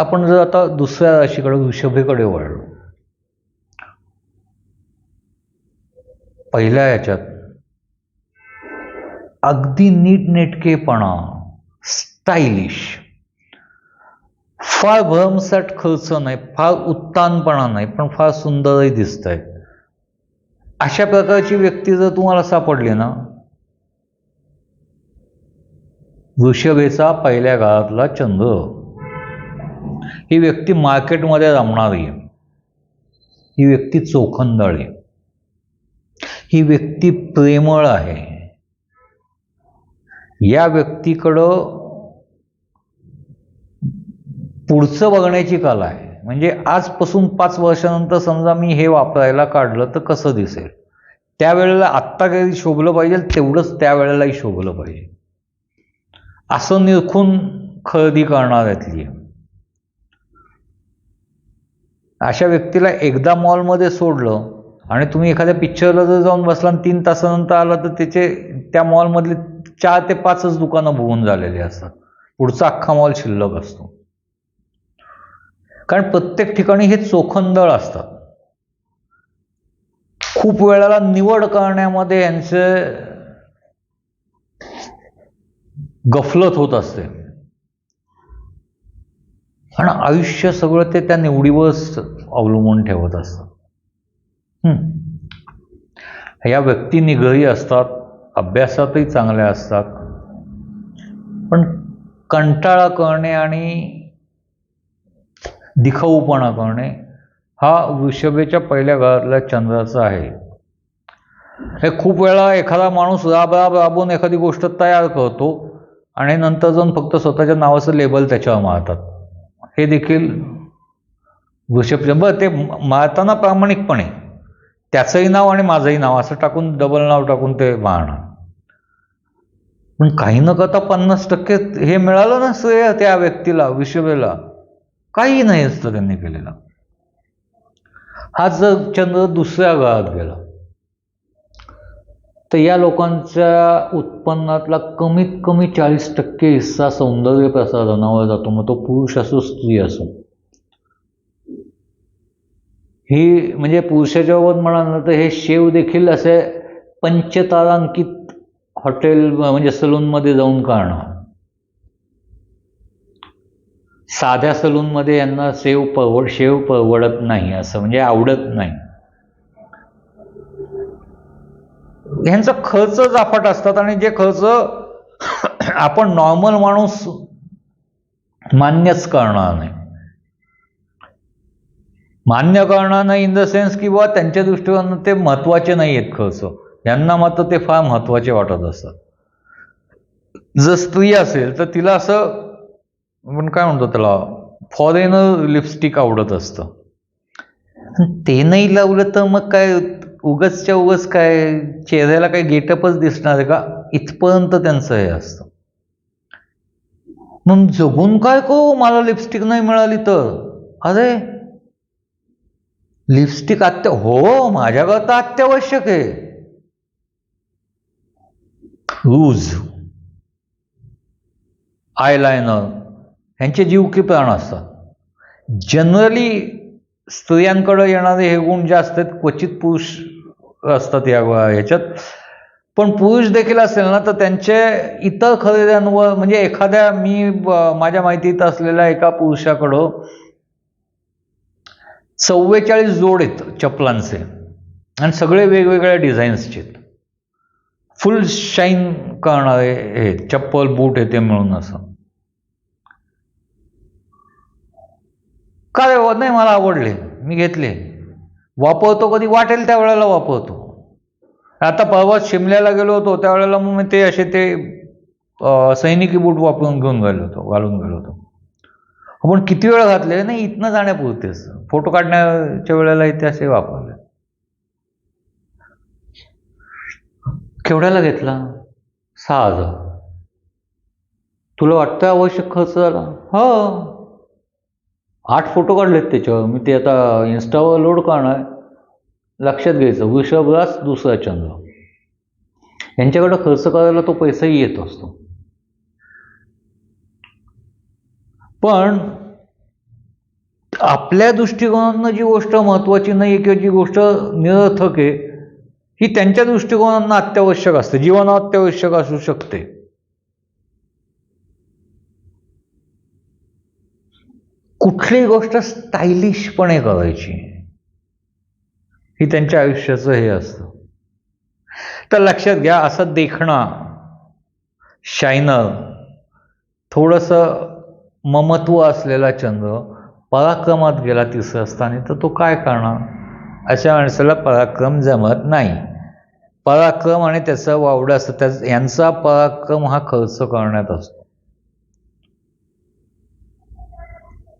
आपण जर आता दुसऱ्या राशीकडे वृषभेकडे वळलो. पहिल्या याच्यात अगदी नीटनेटकेपणा स्टायलिश. फार भरमसाठ खर्च नाही फार उत्तानपणा नाही पण फार सुंदरही दिसत आहे अशा प्रकारची व्यक्ती जर तुम्हाला सापडली ना वृषभेचा पहिल्या काळातला चंद्र. ही व्यक्ती मार्केटमध्ये रमणारी आहे. ही व्यक्ती चोखंदळ आहे. ही व्यक्ती प्रेमळ आहे. या व्यक्तीकडं पुढचं बघण्याची कला आहे. म्हणजे आजपासून पाच वर्षानंतर समजा मी हे वापरायला काढलं तर कसं दिसेल? त्यावेळेला आत्ता काही शोभलं पाहिजे तेवढंच त्यावेळेलाही शोभलं पाहिजे. असं निरखून खरेदी करणाऱ्यातली आहे. अशा व्यक्तीला एकदा मॉलमध्ये सोडलं आणि तुम्ही एखाद्या पिक्चरला जर जाऊन बसला आणि तीन तासानंतर आला तर त्याचे त्या मॉलमधले चार ते पाचच दुकानं भुवून झालेली असतात. पुढचा अख्खा मॉल शिल्लक असतो. कारण प्रत्येक ठिकाणी हे चोखंदळ असतात. खूप वेळाला निवड करण्यामध्ये यांचे गफलत होत असते. आणि आयुष्य सगळं ते त्या निवडीवरच अवलंबून ठेवत असतं. या व्यक्ती निघही असतात अभ्यासातही चांगल्या असतात. पण कंटाळा करणे आणि दिखाऊपणा करणे हा वृषभेच्या पहिल्या घरातल्या चंद्राचा आहे. हे खूप वेळा एखादा माणूस राब राब राबून एखादी गोष्ट तयार करतो आणि नंतर जाऊन फक्त स्वतःच्या नावाचं लेबल त्याच्यावर मारतात. हे देखील वृषभ ते मारताना प्रामाणिकपणे. त्याचंही नाव आणि माझंही नाव असं टाकून डबल नाव टाकून ते मारणार. पण काही न करता पन्नास टक्के हे मिळालं ना श्रेय त्या व्यक्तीला विषभेला काही नाही असतं त्यांनी केलेलं. हा जर चंद्र दुसऱ्या गळात गेला. तर या लोकांच्या उत्पन्नातला कमीत कमी चाळीस टक्के हिस्सा सौंदर्य प्रसाधनावर जातो मग तो पुरुष असो स्त्री असो. ही म्हणजे पुरुषाच्या बाबत म्हणाल तर हे शेव देखील असे पंचतारांकित हॉटेल म्हणजे सलूनमध्ये जाऊन काढणं साध्या सलूनमध्ये यांना सेव परवड शेव परवडत नाही असं म्हणजे आवडत नाही. ह्यांचा खर्च जाफट असतात आणि जे खर्च आपण नॉर्मल माणूस मान्यच करणार नाही. मान्य करणार नाही इन द सेन्स की त्यांच्या दृष्टिकोन ते महत्त्वाचे नाही आहेत खर्च. यांना मात्र ते फार महत्त्वाचे वाटत असतात. जर स्त्री असेल तर तिला असं आपण काय म्हणतो त्याला फॉरेनर लिपस्टिक आवडत असतं. ते नाही लावलं तर मग काय उगसच्या उगस काय चेहऱ्याला काही गेटअपच दिसणार आहे का? इथपर्यंत त्यांचं हे असतं. मग जगून काय करू मला लिपस्टिक नाही मिळाली तर? अरे लिपस्टिक अत्य हो माझ्याकरता अत्यावश्यक आहे. रूज आयलायनर ह्यांचे जीव की प्राण असतात? जनरली स्त्रियांकडे येणारे हे गुण जे असतात क्वचित पुरुष असतात या ह्याच्यात. पण पुरुष देखील असेल ना तर त्यांचे इतर खरेद्यांवर म्हणजे एखाद्या मी माझ्या माहितीत असलेल्या एका पुरुषाकडं चव्वेचाळीस जोड आहेत चपलांचे. आणि सगळे वेगवेगळ्या डिझाईन्सचे फुल शाईन करणारे हे चप्पल बूट येते ते मिळून असं. का रे हो, नाही मला आवडले. मी घेतले. वापरतो कधी? वाटेल त्या वेळेला वापरतो. आता परवा शिमल्याला गेलो होतो त्यावेळेला मग मी ते असे ते सैनिकी बूट वापरून घेऊन गेलो होतो घालून गेलो होतो. आपण किती वेळ घातले? नाही इथनं जाण्यापुरतेच फोटो काढण्याच्या वेळेला इथे असे वापरले. केवढ्याला घेतला? सहा हजार. तुला वाटतं आवश्यक खर्च झाला? हो. आठ फोटो काढलेत त्याच्यावर. मी ते आता इन्स्टावर लोड करणार. लक्षात घ्यायचं. वृषभरास दुसरा चंद्र. यांच्याकडं खर्च करायला तो पैसाही येत असतो. पण आपल्या दृष्टिकोनातनं जी गोष्ट महत्त्वाची नाही आहे किंवा जी गोष्ट निरर्थक आहे ही त्यांच्या दृष्टिकोनातनं अत्यावश्यक असते. जीवनात अत्यावश्यक असू शकते. कुठलीही गोष्ट स्टायलिशपणे करायची. ही त्यांच्या आयुष्याचं हे असतं. तर लक्षात घ्या असं देखणं शायनर थोडंसं ममत्व असलेला चंद्र पराक्रमात गेला तिसऱ्या स्थानी तर तो काय करणार? अशा माणसाला पराक्रम जमत नाही. पराक्रम आणि त्याचा वावडा असतं त्या यांचा पराक्रम हा खर्च करण्यात असतो.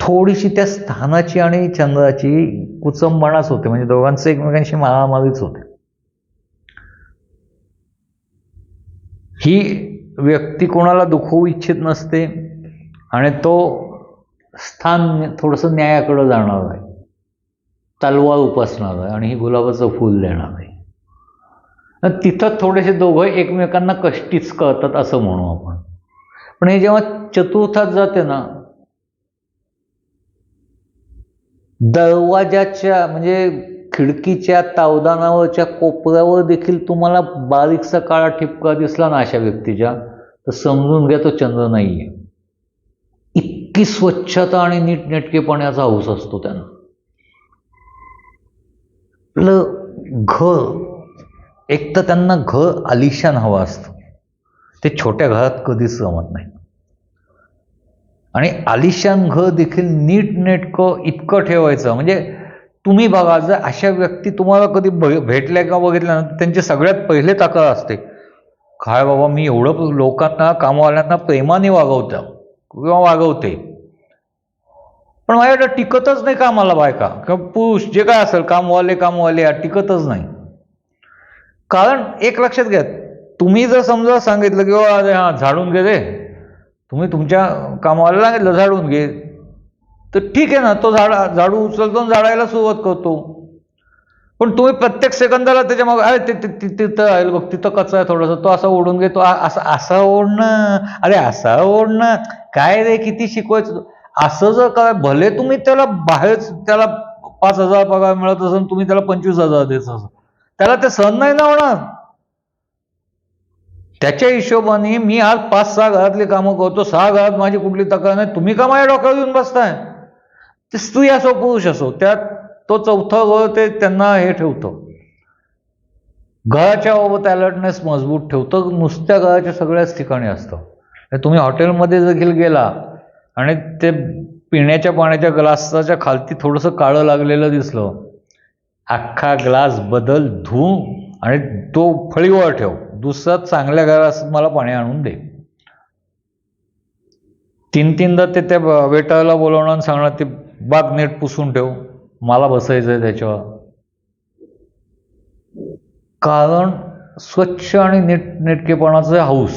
थोडीशी त्या स्थानाची आणि चंद्राची कुचंबणाच होते म्हणजे दोघांचं एकमेकांशी मारामारीच होते. ही व्यक्ती कोणाला दुखवू इच्छित नसते आणि तो स्थान थोडंसं न्यायाकडं जाणार आहे. तलवार उपासणार आहे आणि ही गुलाबाचं फूल देणार आहे. तिथं थोडेसे दोघं एकमेकांना कष्टीच कळतात असं म्हणू आपण. पण हे जेव्हा चतुर्थात जाते ना दरवाजाच्या म्हणजे खिडकीच्या तावदानावरच्या कोपऱ्यावर देखील तुम्हाला बारीकसा काळा ठिपका दिसला ना अशा व्यक्तीच्या? तर समजून घ्या तो चंद्र नाही आहे इतकी स्वच्छता आणि नीटनेटकेपणाचा हौस असतो त्यांना. आपलं घर एक तर त्यांना घर आलिशान हवं असतं. ते छोट्या घरात कधीच जमत नाही आणि आलिशान घर देखील नीटनेटकं इतकं ठेवायचं. म्हणजे तुम्ही बघा जर अशा व्यक्ती तुम्हाला कधी भेटल्या का बघितल्या ना त्यांची सगळ्यात पहिले ताकद असते. काय बाबा मी एवढं लोकांना कामवाल्यांना प्रेमाने वागवतं किंवा वागवते. पण माझ्याकडे टिकतच नाही कामाला बायका. किंवा पुरुष जे काय असेल कामवाले कामवाले या टिकतच नाही. कारण एक लक्षात घ्या तुम्ही जर समजा सांगितलं की बाबा अरे हां झाडून घे रे. तुम्ही तुमच्या कामाला सांगितलं झाडून घे. तर ठीक आहे ना तो झाडा झाडू उचलतो आणि झाडायला सुरुवात करतो. पण तुम्ही प्रत्येक सेकंदाला त्याच्या मग अरे ते तिथं आहे बघ तिथं कचरा आहे थोडासा तो असा ओढून घे तो असं असा असा ओढणं. अरे असा ओढणं. काय रे किती शिकवायचं? असं जर काय भले तुम्ही त्याला बाहेरच त्याला पाच हजार पगार मिळत असेल तुम्ही त्याला पंचवीस हजार देत असाल. त्याला ते सहन नाही ना होणार. त्याच्या हिशोबाने मी आज पाच सहा घरातली कामं करतो सहा घरात माझी कुठली तक्रार नाही. तुम्ही का माझ्या डोक्यावर येऊन बसताय? ते स्त्री असो पुरुष असो त्यात तो चौथा घर ते त्यांना हे ठेवतो. घराच्या बाबत अलर्टनेस मजबूत ठेवतं. नुसत्या घराच्या सगळ्याच ठिकाणी असतं. तुम्ही हॉटेलमध्ये देखील गेला आणि ते पिण्याच्या पाण्याच्या ग्लासाच्या खालती थोडंसं काळं लागलेलं दिसलं. अख्खा ग्लास बदल धू आणि तो फळीवर ठेव. दुसरा चांगल्या घरात मला पाणी आणून दे. तीन तीनदा ते त्या वेटरला बोलवणं आणि सांगणार ते बाग नीट पुसून ठेव. मला बसायचं आहे त्याच्यावर. कारण स्वच्छ आणि नीट नेटकेपणाचं हाऊस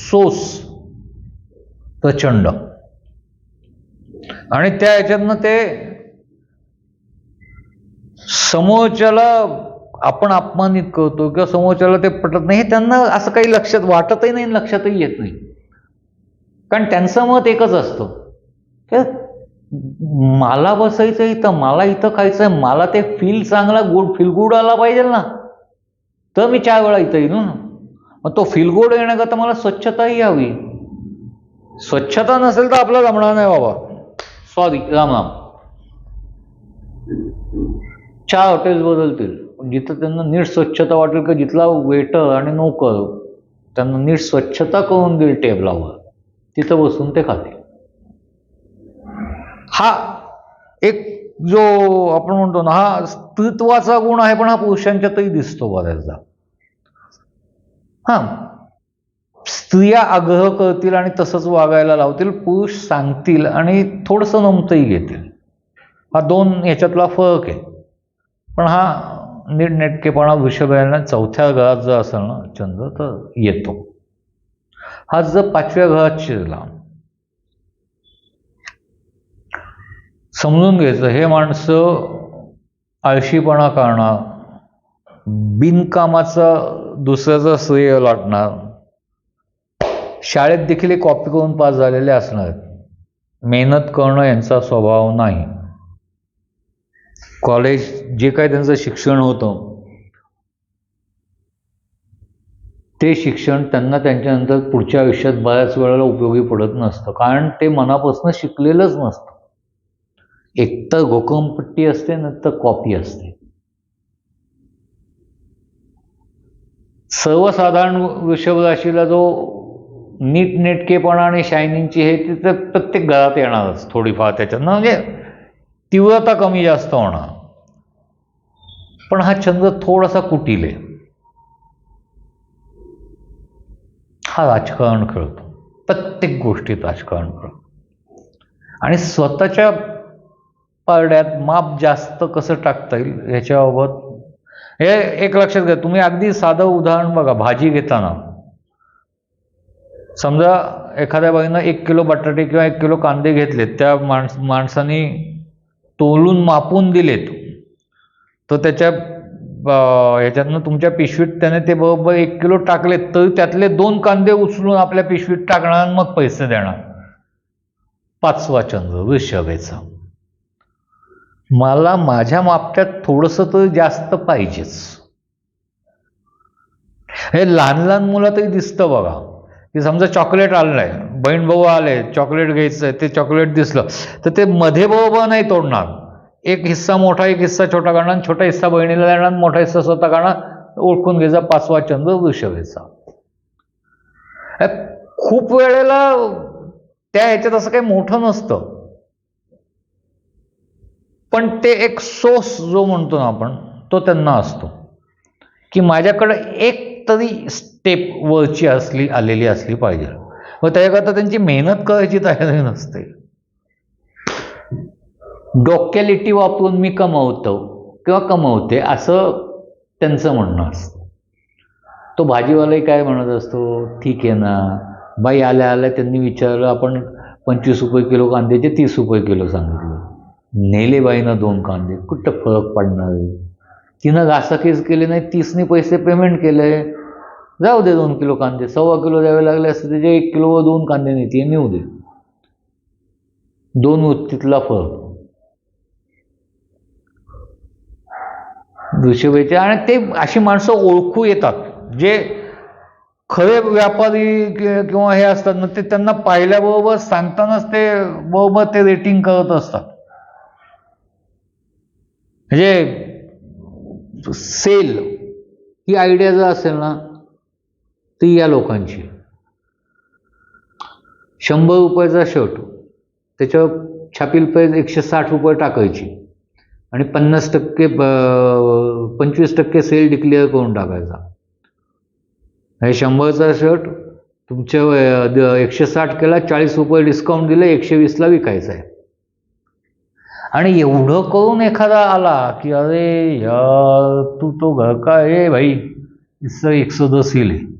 सोस प्रचंड. आणि त्या ह्याच्यातनं ते समोरच्याला आपण अपमानित करतो किंवा समोरच्याला ते पटत नाही हे त्यांना असं काही लक्षात वाटतही नाही आणि लक्षातही येत नाही. कारण त्यांचं मत एकच असतं. की मला बसायचं इथं मला इथं खायचं आहे मला ते फील चांगला गुड फील गुड आला पाहिजे ना. तर मी चार वेळा इथं येईल ना मग तो फील गुड येण्याकरता मला स्वच्छताही हवी. स्वच्छता नसेल तर आपला जमणार नाही बाबा. सॉरी राम राम. चार हॉटेल्स बदलतील. जिथं त्यांना नीट स्वच्छता वाटेल का जिथला वेटर आणि नोकर त्यांना नीट स्वच्छता करून देईल टेबलावर. तिथं बसून ते खातील. हा एक जो आपण म्हणतो ना हा स्त्रीत्वाचा गुण आहे पण हा पुरुषांच्यातही दिसतो बऱ्याचदा. हा. स्त्रिया आग्रह करतील आणि तसंच वागायला लावतील पुरुष सांगतील आणि थोडंसं नमतही घेतील. हा दोन याच्यातला फरक आहे. पण हा नीटनेटकेपणा वृषभाला चौथ्या ग्रहात जर असेल ना चंद्र तर येतो. हा जर पाचव्या ग्रहात शिरला समजून घ्यायचं हे माणसं आळशीपणा करणार बिनकामाचा दुसऱ्याचा श्रेय लाटणार शाळेत देखील कॉपी करून पास झालेले असणार मेहनत करणं यांचा स्वभाव नाही. कॉलेज जे काय त्यांचं शिक्षण होतं ते शिक्षण त्यांना त्यांच्यानंतर पुढच्या आयुष्यात बऱ्याच वेळेला उपयोगी पडत नसतं. कारण ते मनापासून शिकलेलंच नसतं. एकतर घोकमपट्टी असते न तर कॉपी असते. सर्वसाधारण वृषभ राशीला जो नीटनेटकेपणा आणि शायनिंगची हे तिथं प्रत्येक घरात येणारच थोडीफार त्याच्यात. म्हणजे तीव्रता कमी जास्त होणार. पण हा छंद थोडासा कुटील आहे. हा राजकारण खेळतो. प्रत्येक गोष्टीत राजकारण खेळतो. आणि स्वतःच्या पारड्यात माप जास्त कसं टाकता येईल ह्याच्याबाबत हे एक लक्षात घ्या. तुम्ही अगदी साधं उदाहरण बघा. भाजी घेताना. समजा एखाद्या बाईनं एक किलो बटाटे किंवा एक किलो कांदे घेतलेत. त्या माणस माणसाने तोलून मापून दिलेत तर त्याच्या ह्याच्यातनं तुमच्या पिशवीत त्याने ते बरोबर एक किलो टाकलेत तर त्यातले दोन कांदे उचलून आपल्या पिशवीत टाकणार आणि मग पैसे देणार. पाचवा चंद्र वृषभेचा. मला माझ्या मापट्यात थोडंसं तर जास्त पाहिजेच. हे लहान लहान मुलं तरी दिसतं बघा. की समजा चॉकलेट आलं आहे बहीण भाऊ आले चॉकलेट घ्यायचं ते चॉकलेट दिसलं. तर ते मध्ये भाऊ नाही तोडणार. एक हिस्सा मोठा एक हिस्सा छोटा काढणार छोटा हिस्सा बहिणीला देणार मोठा हिस्सा स्वतः काढणार ओळखून घ्यायचा पाचवा चंद्र वृषभेचा खूप वेळेला त्या ह्याच्यात असं काही मोठं नसतं. पण ते एक सोस जो म्हणतो ना आपण तो त्यांना असतो. की माझ्याकडे एक तरी स्टेप वरची असली आलेली असली पाहिजे. व त्याच्याकरता त्यांची मेहनत करायची तयारी नसते. डोक्यालिटी वापरून मी कमवतो किंवा कमवते असं त्यांचं म्हणणं असतं. तो भाजीवालाही काय म्हणत असतो ठीक आहे ना बाई आल्या आल्या त्यांनी विचारलं आपण पंचवीस रुपये किलो कांद्याचे तीस रुपये किलो सांगितलं. नेले बाईनं दोन कांदे कुठं फरक पडणार आहे? तिनं घासाखीस केले नाही तीसने पैसे पेमेंट केले. जाऊ दे दोन किलो कांदे. सव्वा किलो द्यावे लागले असते त्याचे एक किलो व दोन कांदे नेते. नेऊ दे. दोन वृत्तीतला फळ. वृषभेचे आणि ते अशी माणसं ओळखू येतात. जे खरे व्यापारी किंवा हे असतात ना ते त्यांना पाहिल्याबरोबर सांगतानाच ते बरोबर ते रेटिंग करत असतात. म्हणजे सेल ही आयडिया जर असेल ना ती या लोकांची. शंभर रुपयाचा शर्ट त्याच्यावर छापील पैज एकशे साठ रुपये टाकायची आणि पन्नास टक्के पंचवीस टक्के सेल डिक्लेअर करून टाकायचा. हे शंभरचा शर्ट तुमच्या द- एकशे साठ केला चाळीस रुपये डिस्काउंट दिलं एकशे वीसला विकायचं आहे आणि एवढं करून एखादा आला की अरे यार तू तो घर का ए भाई इससे एक सौ दस ही ले.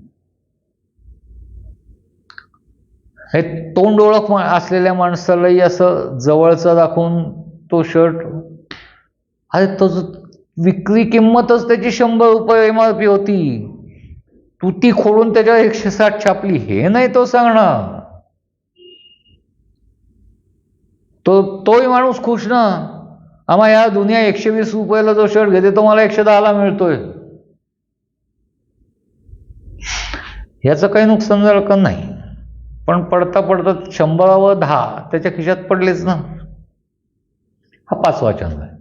हे तोंड ओळख मा- असलेल्या माणसालाही असं जवळचं दाखवून तो शर्ट अरे तो विक्री किंमतच त्याची शंभर रुपये एम आर पी होती. तू ती खोडून त्याच्यावर एकशे साठ छापली हे नाही तो सांगणार. तो तोही माणूस खुश ना. आम्हा या दुनिया एकशे वीस रुपयाला जो शर्ट घेते तो मला एकशे दहाला मिळतोय. याचं काही नुकसान झालं का? नाही. पण पडता पडता शंभरावं दहा त्याच्या खिशात पडलेच ना. हा पाचवा छंद आहे.